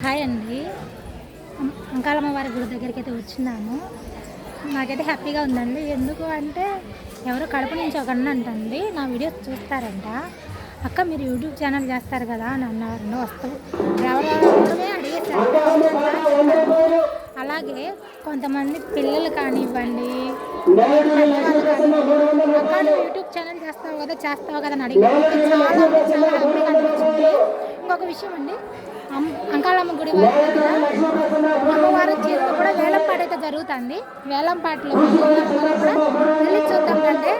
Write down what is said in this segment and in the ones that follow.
Hi అండి. అం- అంకాలమ్మ వారి గుడి దగ్గరికి అయితే వచ్చినాము. నాకైతే హ్యాపీగా ఉందండి. ఎందుకు అంటే ఎవరో కడప నుంచి ఒక అన్న అంటండి నా వీడియోస్ చూస్తారంట. అక్క మీరు యూట్యూబ్ ఛానల్ చేస్తారు కదా అని అన్నారు. వస్తూ రావడమే అడిగేసారు అలాగే కొంతమంది పిల్లలు కానివ్వండి అక్క యూట్యూబ్ ఛానల్ చేస్తావు కదా చేస్తావు కదా అని అడిగారు. చాలా చాలా ఇంకొక విషయం అండి. అమ్- అంకాలమ్మ గుడి వారి దగ్గర అమ్మవారి చీరలు కూడా వేలంపాట అయితే జరుగుతుంది. వేలంపాటలో మనం కూడా వెళ్ళి చూద్దాం రండి.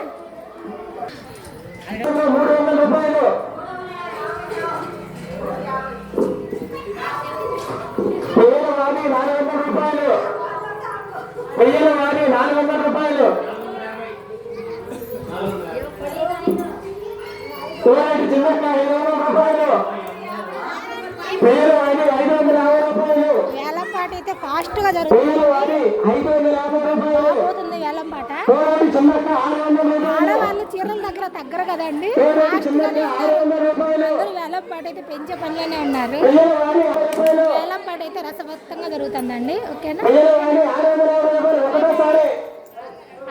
పేరు వేలంపాట అయితే జరుగుతుంది. వందల యాభై రూపాయలు. పోతుంది వందల రూపాయలు. ఆడవాళ్ళు చీరల దగ్గర తగ్గరు కదండి. వందల రూపాయలు. అందరూ వేలంపాట అయితే పెంచే పనిలోనే ఉన్నారు. రూపాయలు. వేలంపాట అయితే రసవత్తంగా జరుగుతుందండి. ఓకేనా?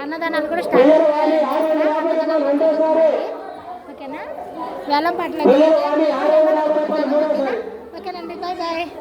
అన్నదానాలు కూడా స్టార్ట్ ఓకేనా? వేలం పాటలు Okay, Nandi. Bye-bye.